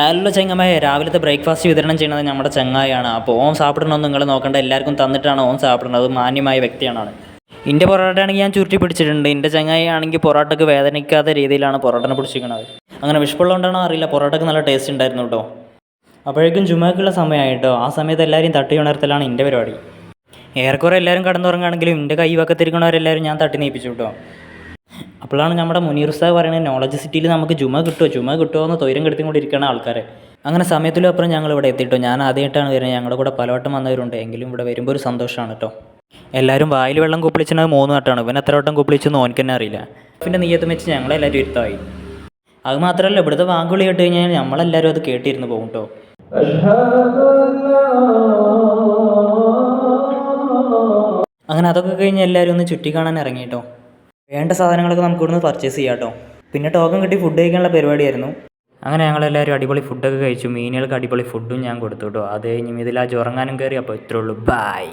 Hello ചെങ്ങമ്മയെ രാവിലത്തെ breakfast വിതരണം ചെയ്യുന്നത് നമ്മുടെ ചങ്ങായാണ് അപ്പോൾ ഓം സാപ്പിടണമെന്ന് നിങ്ങൾ നോക്കേണ്ട എല്ലാവർക്കും തന്നിട്ടാണ് ഓം സാപ്പിടുന്നത് മാന്യമായ വ്യക്തിയാണ് എന്റെ പൊറോട്ട ആണെങ്കിൽ ഞാൻ ചുരുട്ടി പിടിച്ചിട്ടുണ്ട്. എന്റെ ചങ്ങായി ആണെങ്കിൽ പൊറോട്ടയ്ക്ക് വേദനിക്കാത്ത രീതിയിലാണ് പൊറോട്ടനെ പിടിച്ചിരിക്കുന്നത് അങ്ങനെ വിഷപ്പുള്ളതുകൊണ്ടാണോ അറിയില്ല. പൊറോട്ടയ്ക്ക് നല്ല ടേസ്റ്റ് ഉണ്ടായിരുന്നു കേട്ടോ അപ്പോഴേക്കും ജുമാക്കുള്ള സമയമായിട്ടോ. ആ സമയത്ത് എല്ലാവരെയും തട്ടി ഉണർത്തലാണ് എന്റെ പരിപാടി. ഏറെക്കുറെ എല്ലാവരും കടന്നുറങ്ങുകയാണെങ്കിലും എന്റെ കൈ വക്കത്തിരിക്കണവരെല്ലാവരും ഞാൻ തട്ടി നീപ്പിച്ചു കേട്ടോ അപ്പോഴാണ് നമ്മുടെ മുനീർ ഉസ്താദ് പറയുന്നത് നോളജ് സിറ്റിയിൽ നമുക്ക് ജുമ കിട്ടുമോ ജുമ കിട്ടുമോ എന്ന് തൊയിരം കെടുത്തിക്കൊണ്ടിരിക്കുന്ന ആൾക്കാരെ. അങ്ങനെ സമയത്തിലും അപ്പുറം ഞങ്ങൾ ഇവിടെ എത്തിയിട്ടോ. ഞാൻ ആദ്യമായിട്ടാണ് വരുന്നത്. ഞങ്ങളുടെ കൂടെ പലവട്ടം വന്നവരുണ്ട്. എങ്കിലും ഇവിടെ വരുമ്പോൾ ഒരു സന്തോഷമാണ് കേട്ടോ. എല്ലാവരും വായിൽ വെള്ളം കുപ്പിളിച്ചത് മൂന്ന് വട്ടമാണ്. ഇവൻ എത്ര വട്ടം കുപ്പിളിച്ചെന്ന് ഓനിക്ക് തന്നെ അറിയില്ല. പിന്നെ നീയത്തും വെച്ച് ഞങ്ങളെല്ലാവരും ഇരുത്തായി. അത് മാത്രമല്ല ഇവിടുത്തെ വാങ്കുളി കേട്ട് കഴിഞ്ഞാൽ നമ്മളെല്ലാവരും അത് കേട്ടിരുന്ന് പോകും കേട്ടോ. അങ്ങനെ അതൊക്കെ കഴിഞ്ഞ് എല്ലാവരും ഒന്ന് ചുറ്റി കാണാൻ ഇറങ്ങി വേണ്ട സാധനങ്ങളൊക്കെ നമുക്ക് ഇവിടുന്ന് പർച്ചേസ് ചെയ്യാം കേട്ടോ പിന്നെ ടോക്കൺ കിട്ടി ഫുഡ് കഴിക്കാനുള്ള പരിപാടിയായിരുന്നു. അങ്ങനെ ഞങ്ങളെല്ലാവരും അടിപൊളി ഫുഡൊക്കെ കഴിച്ചു. മീനുകൾക്ക് അടിപൊളി ഫുഡും ഞാൻ കൊടുത്തു കേട്ടോ അത് കഴിഞ്ഞ് ഇതിലാജ് ഉറങ്ങാനും കയറി അപ്പോൾ ഇത്രയുള്ളൂ ബായ്